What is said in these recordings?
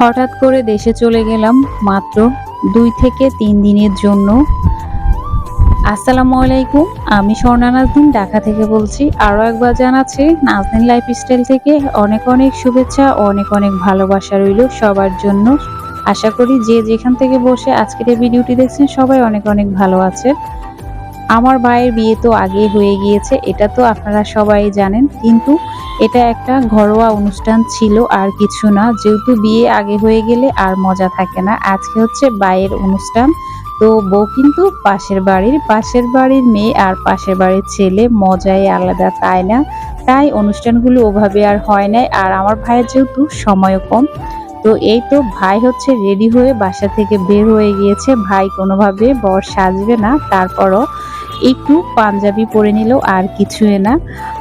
হঠাৎ করে দেশে চলে গেলাম মাত্র দুই থেকে তিন দিনের জন্য। আসসালামু আলাইকুম, আমি স্বর্ণা নাজদিন, ঢাকা থেকে বলছি, আরও একবার জানাচ্ছি, নাজদিন লাইফস্টাইল থেকে অনেক অনেক শুভেচ্ছা, অনেক অনেক ভালোবাসা রইল সবার জন্য। আশা করি যে যেখান থেকে বসে আজকের এই ভিডিওটি দেখছেন, সবাই অনেক অনেক ভালো আছে। আমার ভাইয়ের বিয়ে তো আগে হয়ে গিয়েছে, এটা তো আপনারা সবাই জানেন, কিন্তু এটা একটা ঘরোয়া অনুষ্ঠান ছিল আর কিছু না। যেহেতু বিয়ে আগে হয়ে গেলে আর মজা থাকে না, আজকে হচ্ছে বাইয়ের অনুষ্ঠান। তো বউ কিন্তু পাশের বাড়ির পাশের বাড়ির মেয়ে আর পাশের বাড়ির ছেলে মজাই আলাদা, তাই না? তাই অনুষ্ঠানগুলো ওভাবে আর হয় নাই, আর আমার ভাইয়ের যেহেতু সময় কম। তো এই তো ভাই হচ্ছে রেডি হয়ে বাসা থেকে বের হয়ে গিয়েছে, ভাই কোনোভাবে বর সাজবে না, তারপরও একটু পাঞ্জাবি পরে নিল, আর কিছুই না।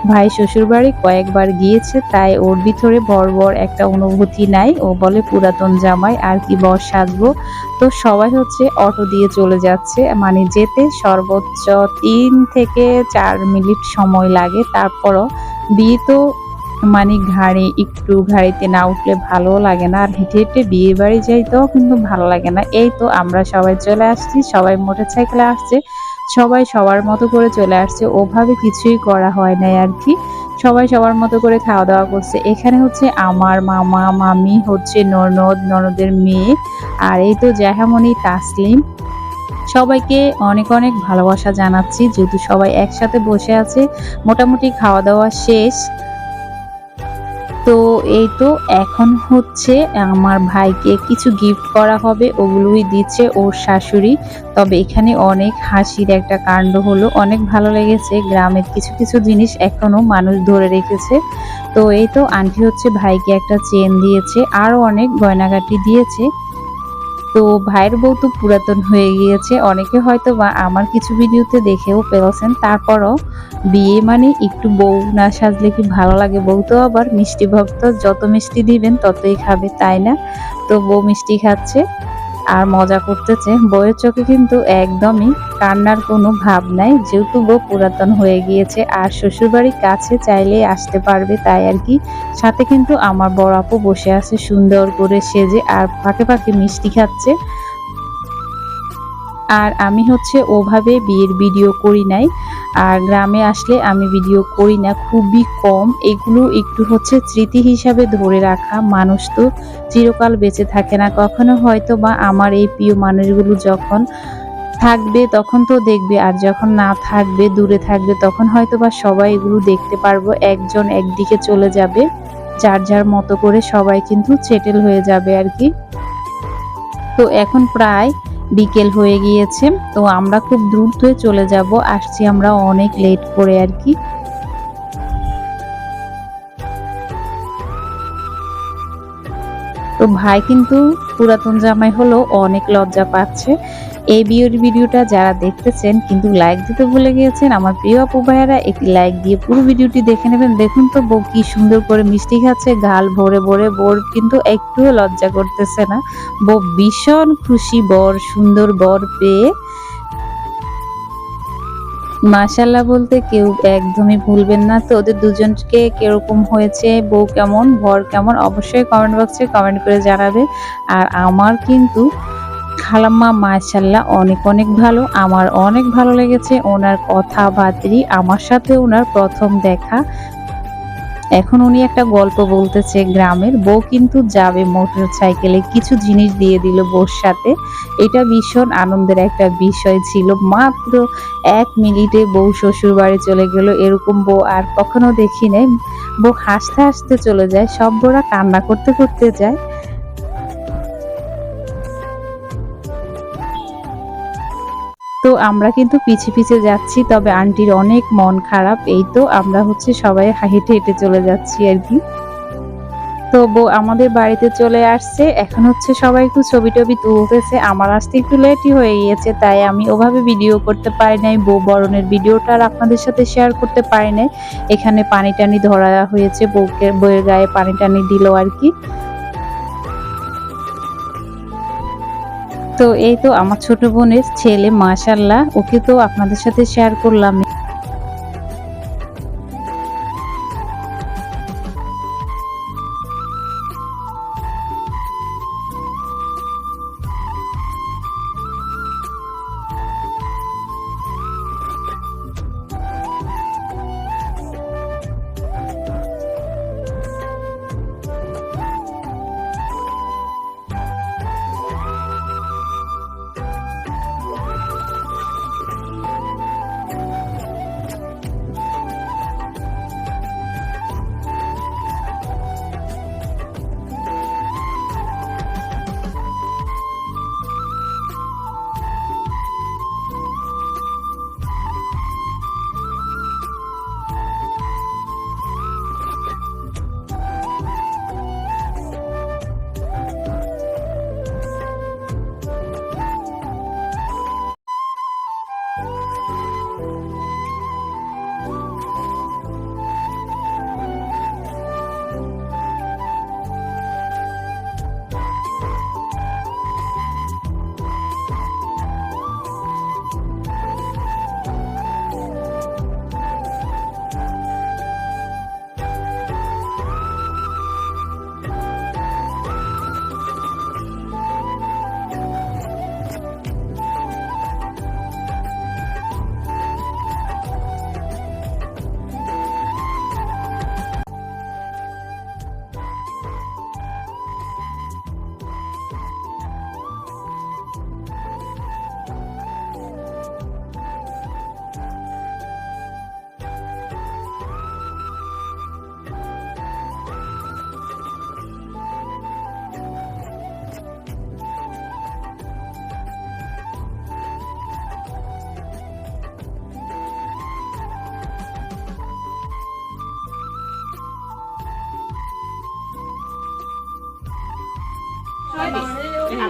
ভাই শ্বশুরবাড়ি কয়েকবার গিয়েছে, তাই ওর ভিতরে বর একটা অনুভূতি নাই। ও বলে, পুরাতন জামাই, আর কি বর সাজবো? তো সবাই হচ্ছে অটো দিয়ে চলে যাচ্ছে। মানে যেতে সর্বোচ্চ তিন থেকে চার মিনিট সময় লাগে। তারপরও বিয়ে তো মানে ঘাড়ে, একটু ঘাড়িতে না উঠলে ভালো লাগে না। আর হেঁটে হেঁটে বিয়ে বাড়ি যাইতেও কিন্তু ভালো লাগে না। এই তো আমরা সবাই চলে আসছি, সবাই মোটর সাইকেলে আসছে। সবাই সবার মতো করে চলে আসছে। ওভাবে কিছুই করা হয় নাই আর কি। সবাই সবার মতো করে খাওয়া দাওয়া করছে। এখানে হচ্ছে আমার মামা, মামি হচ্ছে ননদ, ননদের মেয়ে আর এই তো জাহামণি, তাসলিম। সবাইকে অনেক অনেক ভালোবাসা জানাচ্ছি। যেহেতু সবাই একসাথে বসে আছে, মোটামুটি খাওয়া দাওয়া শেষ। তো এই তো এখন হচ্ছে আমার ভাইকে কিছু গিফট করা হবে, ওগুলোই দিচ্ছে ওর শাশুড়ি। তবে এখানে অনেক হাসির একটা কাণ্ড হলো। অনেক ভালো লেগেছে, গ্রামের কিছু কিছু জিনিস এখনও মানুষ ধরে রেখেছে। তো এই তো আন্টি হচ্ছে ভাইকে একটা চেন দিয়েছে, আরও অনেক গয়নাগাটি দিয়েছে। তো ভাইয়ের বউ তো পুরাতন হয়ে গিয়েছে। অনেকে হয়তো বা আমার কিছু ভিডিওতে দেখেও পেয়েছেন, তারপরও বিয়ে মানে একটু বউ না সাজলে কি ভালো লাগে? বউ তো আবার মিষ্টি ভক্ত, যত মিষ্টি দিবেন ততই খাবে, তাই না? তো বউ মিষ্টি খাচ্ছে। আর মজা করতেছে। বইয়ের চোখে কিন্তু একদমই কান্নার কোনো ভাব নাই, যেহেতু বউ পুরাতন হয়ে গিয়েছে আর শ্বশুরবাড়ির কাছে চাইলে আসতে পারবে তাই আর কি। সাথে কিন্তু আমার বড় আপু বসে আছে সুন্দর করে সেজে আর ফাঁকে ফাঁকে মিষ্টি খাচ্ছে। আর আমি হচ্ছে ওভাবে বিয়ের ভিডিও করি নাই। আর গ্রামে আসলে আমি ভিডিও করি না, খুবই কম। এগুলো একটু হচ্ছে স্মৃতি হিসাবে ধরে রাখা। মানুষ তো চিরকাল বেঁচে থাকে না। কখনো হয়তো বা আমার এই প্রিয় মানুষগুলো যখন থাকবে তখন তো দেখবে, আর যখন না থাকবে, দূরে থাকবে, তখন হয়তো বা সবাই এগুলো দেখতে পারব। একজন একদিকে চলে যাবে, যার যার মতো করে সবাই কিন্তু সেটেল হয়ে যাবে আর কি। তো এখন প্রায় বিকেল হয়ে গিয়েছে, তো আমরা খুব দ্রুত চলে যাব। আসছি আমরা অনেক লেট করে আর কি। তো ভাই কিন্তু পুরাতন জামাই হলো অনেক লজ্জা পাচ্ছে। এই বিয়ের ভিডিওটা যারা দেখতেছেন কিন্তু লাইক দিতে ভুলে গিয়েছেন, আমার প্রিয় আপু ভাইয়ারা, একটি লাইক দিয়ে পুরো ভিডিওটি দেখে নেবেন। দেখুন তো বউ কি সুন্দর করে মিষ্টি খাচ্ছে, গাল ভরে ভরে, বর কিন্তু একটুও লজ্জা করতেছে না। বউ ভীষণ খুশি, বর সুন্দর, বর পেয়ে। মাশাল্লাহ বলতে কেউ একদমই ভুলবেন না তো, ওদের দুজনকে কীরকম হয়েছে, বউ কেমন, বর কেমন, অবশ্যই কমেন্ট বক্সে কমেন্ট করে জানাবে। আর আমার কিন্তু খালাম্মা মাশাল্লাহ অনেক অনেক ভালো। আমার অনেক ভালো লেগেছে ওনার কথাবার্তি আমার সাথে ওনার প্রথম দেখা। এখন উনি একটা গল্প বলতেছে গ্রামের, বউ কিন্তু যাবে মোটর সাইকেলে কিছু জিনিস দিয়ে দিল বউর সাথে। এটা ভীষণ আনন্দের একটা বিষয় ছিল। মাত্র এক মিনিটে বউ শ্বশুর বাড়ি চলে গেল, এরকম বউ আর কখনো দেখি নাই বউ হাসতে হাসতে চলে যায়, সব বউরা কান্না করতে করতে যায়। তো আমরা কিন্তু পিছে পিছে যাচ্ছি, তবে আন্টির অনেক মন খারাপ। এই তো আমরা হচ্ছে সবাই হেঁটে হেঁটে চলে যাচ্ছি আর কি। তো বউ আমাদের বাড়িতে চলে আসছে। এখন হচ্ছে সবাই একটু ছবি টবি তুলতেছে। আমার আসতে একটু লেটই হয়ে গিয়েছে, তাই আমি ওভাবে ভিডিও করতে পারি নাই। বউ বরণের ভিডিওটা আর আপনাদের সাথে শেয়ার করতে পারি নাই। এখানে পানি টানি ধরা হয়েছে, বউকে বউয়ের গায়ে পানি টানি দিল আর কি। তো এই তো আমার ছোট বোনের ছেলে মাশাল্লাহ ওকে তো আপনাদের সাথে শেয়ার করলাম।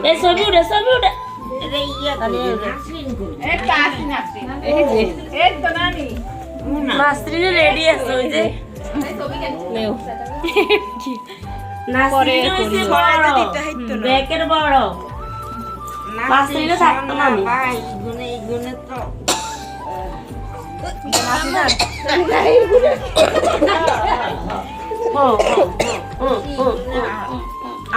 এই ছবি উঠে ছবি উঠে নাসরিনে রেডি আছে? ওই যে? ব্যাকের বড় নাসরিনে থাকতো না আমি কি হয়েছে ভাইয়ু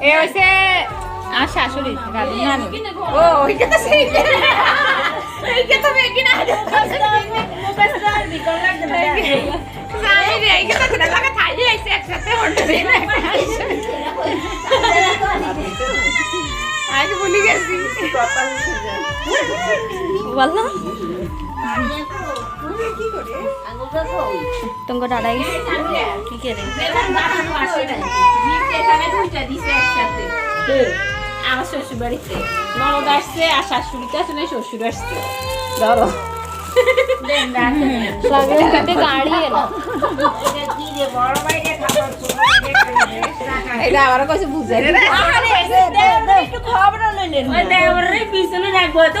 এ হইছে আর শাশুড়ি নানু ও ওইটা তো সেই এইটা তো না আগে ভুলে গেছি বল না। তোমাকে দাদাই কি করে আমার শ্বশুর বাড়িতে আসছে আর শাশুড়িতে আসছে না শ্বশুর আসছে। ধরো গাড়ি এলো। এটা আবার কাছে বুঝাই ওই দেওয়ারে পিছনে রাখব তো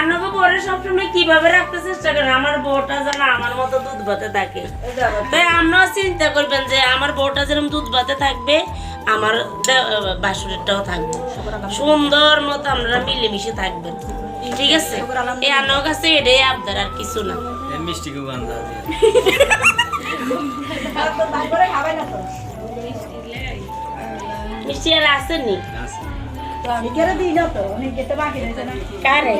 আনব পরে সবসময় কীভাবে রাখতে চেষ্টা করেন? আমার বউটা যেন আমার মতো দুধ ভাতে থাকে। তাই আপনারাও চিন্তা করবেন যে আমার বউটা যেরকম দুধ ভাতে থাকবে আমার বাসুরেরটাও থাকবে। সুন্দর মতো আমরা মিলেমিশে থাকবেন। ঠিক আছে? এই আনার কাছে এটাই আবদার আর কিছু না। মিষ্টি মিষ্টি আর আসেনি আছে। কারে?